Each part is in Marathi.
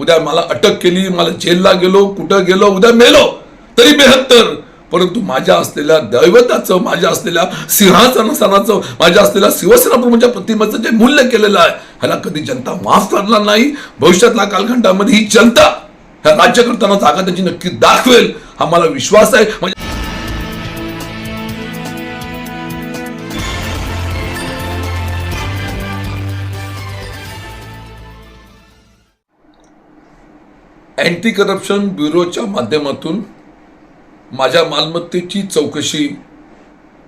उद्या मला अटक केली मला जेलला गेलो कुठं गेलो उद्या मेलो. तरी बेहत्तर. परंतु माझ्या असलेल्या दैवताचं माझ्या असलेल्या सिंहासनाचं माझ्या असलेल्या शिवसेना प्रमुखच्या प्रतिमेचं जे मूल्य केलेलं आहे ह्याला कधी जनता माफ करणार नाही. भविष्यातल्या कालखंडामध्ये ही जनता ह्या राज्यकर्त्यांना जागा त्याची नक्की दाखवेल. हा मला विश्वास आहे. म्हणजे अँटी करप्शन ब्युरोच्या माध्यमातून माझ्या मालमत्तेची चौकशी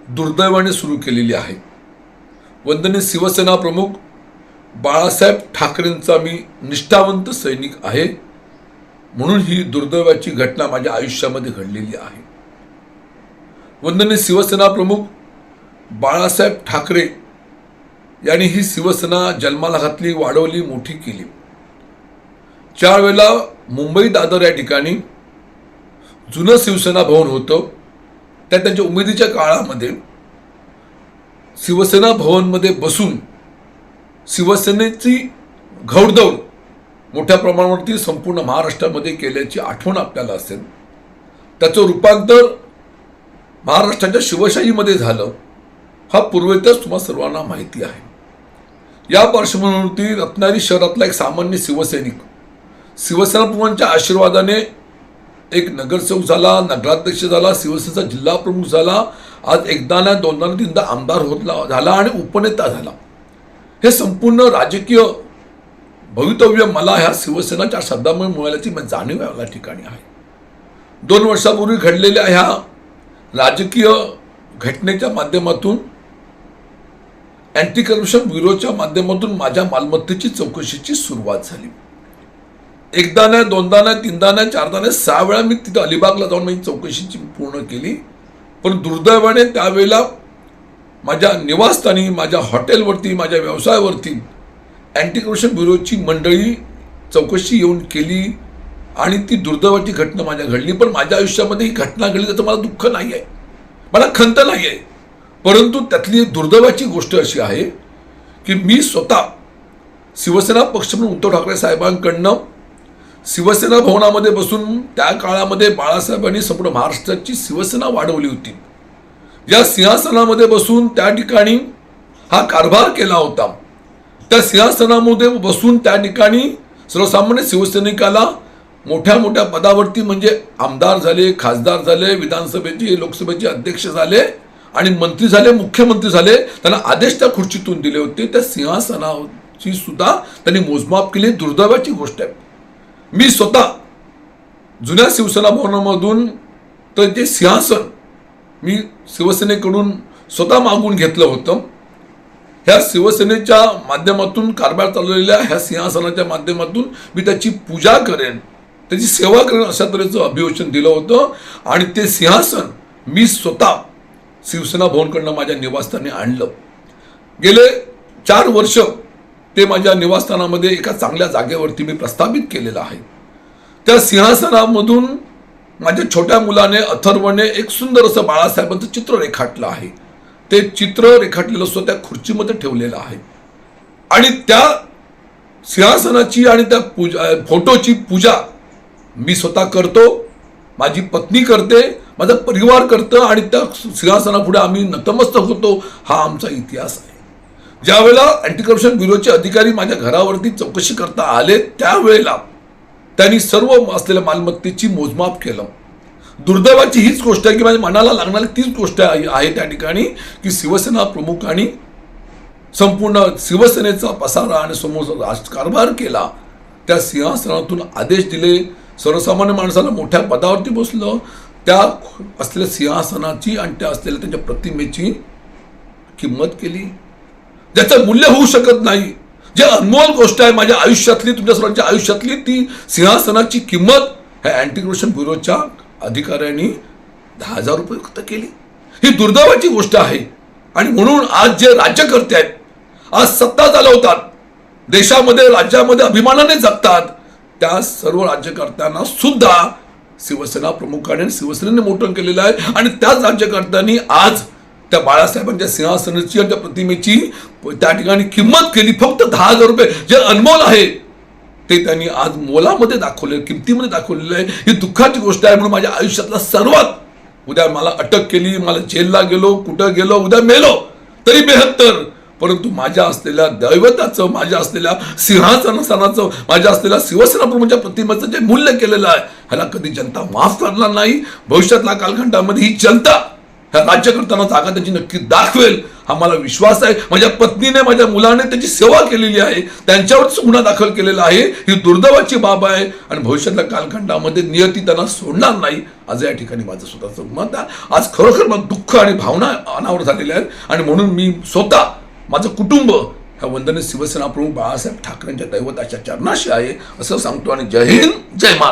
दुर्दैवाने सुरू केलेली आहे. वंदनीय शिवसेना प्रमुख बाळासाहेब ठाकरेंचा मी निष्ठावंत सैनिक आहे. म्हणून ही दुर्दैवाची घटना माझ्या आयुष्यामध्ये घडलेली आहे. वंदनीय शिवसेना प्रमुख बाळासाहेब ठाकरे यांनी ही शिवसेना जन्माला घातली वाढवली मोठी केली. चार वेळेला मुंबई दादर या ठिकाणी जुनं शिवसेना भवन होतं. त्या त्यांच्या उमेदीच्या काळामध्ये शिवसेना भवनमध्ये बसून शिवसेनेची घौडदौड मोठ्या प्रमाणावरती संपूर्ण महाराष्ट्रामध्ये केल्याची आठवण आपल्याला असेल. त्याचं रूपांतर महाराष्ट्राच्या शिवशाहीमध्ये झालं. हा पूर्वेतच तुम्हा सर्वांना माहिती आहे. या पार्श्वभूमीवरती रत्नागिरी शहरातला एक सामान्य शिवसैनिक शिवसेना प्रमुखांच्या आशीर्वादाने एक नगरसेवक झाला नगराध्यक्ष झाला शिवसेनेचा जिल्हा प्रमुख झाला. आज एकदा ना दोनदा तीनदा आमदार होतला झाला आणि उपनेता झाला. हे संपूर्ण राजकीय भवितव्य मला ह्या शिवसेनाच्या शब्दामुळे मिळाल्याची मी जाणीव या ठिकाणी आहे. दोन वर्षापूर्वी घडलेल्या ह्या राजकीय घटनेच्या माध्यमातून अँटी करप्शन ब्युरोच्या माध्यमातून माझ्या मालमत्तेची चौकशीची सुरुवात झाली. एकदा नाही दोनदा नाही तीनदा नाही चारदा नाही सहा वेळा मी तिथं अलिबागला जाऊन माझी चौकशीची पूर्ण केली. पण दुर्दैवाने त्यावेळेला माझ्या निवासस्थानी माझ्या हॉटेलवरती माझ्या व्यवसायावरती अँटी करप्शन ब्युरोची मंडळी चौकशी येऊन केली आणि ती दुर्दैवाची घटना माझ्या घडली. पण माझ्या आयुष्यामध्ये ही घटना घडली त्याचं मला दुःख नाही आहे मला खंत नाही आहे परंतु त्यातली दुर्दैवाची गोष्ट अशी आहे की मी स्वतः शिवसेना पक्ष म्हणून उद्धव ठाकरे साहेबांकडनं शिवसेना भवनामध्ये बसून त्या काळामध्ये बाळासाहेबांनी संपूर्ण महाराष्ट्राची शिवसेना वाढवली होती. या सिंहासनामध्ये बसून त्या ठिकाणी हा कारभार केला होता. त्या सिंहासनामध्ये बसून त्या ठिकाणी सर्वसामान्य शिवसैनिकाला मोठ्या मोठ्या पदावरती म्हणजे आमदार झाले खासदार झाले विधानसभेचे लोकसभेचे अध्यक्ष झाले आणि मंत्री झाले मुख्यमंत्री झाले त्यांना आदेश त्या खुर्चीतून दिले होते. त्या सिंहासनाची सुद्धा त्यांनी मोजमाप केली. दुर्दैवाची गोष्ट आहे. मी स्वतः जुन्या शिवसेना भवनामधून तर ते सिंहासन मी शिवसेनेकडून स्वतः मागून घेतलं होतं. ह्या शिवसेनेच्या माध्यमातून कारभार चालवलेल्या ह्या सिंहासनाच्या माध्यमातून मी त्याची पूजा करेन त्याची सेवा करेन अशा तऱ्हेचं अभिवचन दिलं होतं आणि ते सिंहासन मी स्वतः शिवसेना भवनकडनं माझ्या निवासस्थानी आणलं. गेले चार वर्ष ते माझ्या निवासस्थानामध्ये एका चांगल्या जागेवरती मी प्रस्थापित केलेलं आहे. त्या सिंहासनामधून माझ्या छोट्या मुलाने अथर्वने एक सुंदर असं बाळासाहेबांचं चित्र रेखाटलं आहे. ते चित्र रेखाटलेलं सुद्धा त्या खुर्चीमध्ये ठेवलेलं आहे. आणि त्या सिंहासनाची आणि त्या पूजा फोटोची पूजा मी स्वतः करतो माझी पत्नी करते माझा परिवार करतं आणि त्या सिंहासनापुढे आम्ही नतमस्तक होतो हा आमचा इतिहास आहे. ज्यावेळेला अँटी करप्शन ब्युरोचे अधिकारी माझ्या घरावरती चौकशी करता आले त्यावेळेला त्यांनी सर्व असलेल्या मालमत्तेची मोजमाप केलं. दुर्दैवाची हीच गोष्ट आहे की माझ्या मनाला लागणारी तीच गोष्ट आहे आहे त्या ठिकाणी की शिवसेना प्रमुखांनी संपूर्ण शिवसेनेचा पसारा आणि समोर राजकारभार केला. त्या सिंहासनातून आदेश दिले. सर्वसामान्य माणसाला मोठ्या पदावरती बसलं. त्या असलेल्या सिंहासनाची आणि त्या असलेल्या त्यांच्या प्रतिमेची किंमत केली. ज्याचं मूल्य होऊ शकत नाही. जे अनमोल गोष्ट आहे माझ्या आयुष्यातली तुमच्या सर्वांच्या आयुष्यातली ती सिंहासनाची किंमत ह्या अँटी करप्शन ब्युरोच्या अधिकाऱ्यांनी दहा हजार रुपये व्यक्त केली. ही दुर्दैवाची गोष्ट आहे. आणि म्हणून आज जे राज्यकर्ते आहेत आज सत्ता चालवतात देशामध्ये राज्यामध्ये अभिमानाने जगतात त्या सर्व राज्यकर्त्यांना सुद्धा शिवसेना प्रमुखाने शिवसेनेने मोठं केलेलं आहे. आणि त्याच राज्यकर्त्यांनी आज त्या बाळासाहेबांच्या सिंहासनाची आणि त्या प्रतिमेची त्या ठिकाणी किंमत केली. फक्त दहा हजार रुपये. जे अनमोल आहे ते त्यांनी आज मोलामध्ये दाखवले किमतीमध्ये दाखवलेलं आहे ही दुःखाची गोष्ट आहे म्हणून माझ्या आयुष्यातला सर्वात उद्या मला अटक केली मला जेलला गेलो कुठं गेलो उद्या मेलो तरी बेहत्तर. परंतु माझ्या असलेल्या दैवताचं माझ्या असलेल्या सिंहासनासनाचं माझ्या असलेल्या शिवसेना प्रतिमेचं जे मूल्य केलेलं आहे ह्याला कधी जनता माफ करणार नाही. भविष्यातल्या कालखंडामध्ये ही जनता राज्य करताना जागा त्याची नक्की दाखवेल. हा मला विश्वास आहे. माझ्या पत्नीने माझ्या मुलाने त्याची सेवा केलेली आहे. त्यांच्यावरच गुन्हा दाखल केलेला आहे. ही दुर्दैवाची बाब आहे. आणि भविष्यातल्या कालखंडामध्ये नियती त्यांना सोडणार नाही. आज या ठिकाणी माझं स्वतःचं मत आहे. आज खरोखर मला दुःख आणि भावना अनावर झालेल्या आहेत. आणि म्हणून मी स्वतः माझं कुटुंब ह्या वंदने शिवसेना प्रमुख बाळासाहेब ठाकरेंच्या दैवताच्या चरणाशी आहे. असं सांगतो आणि जय हिंद जय महाराज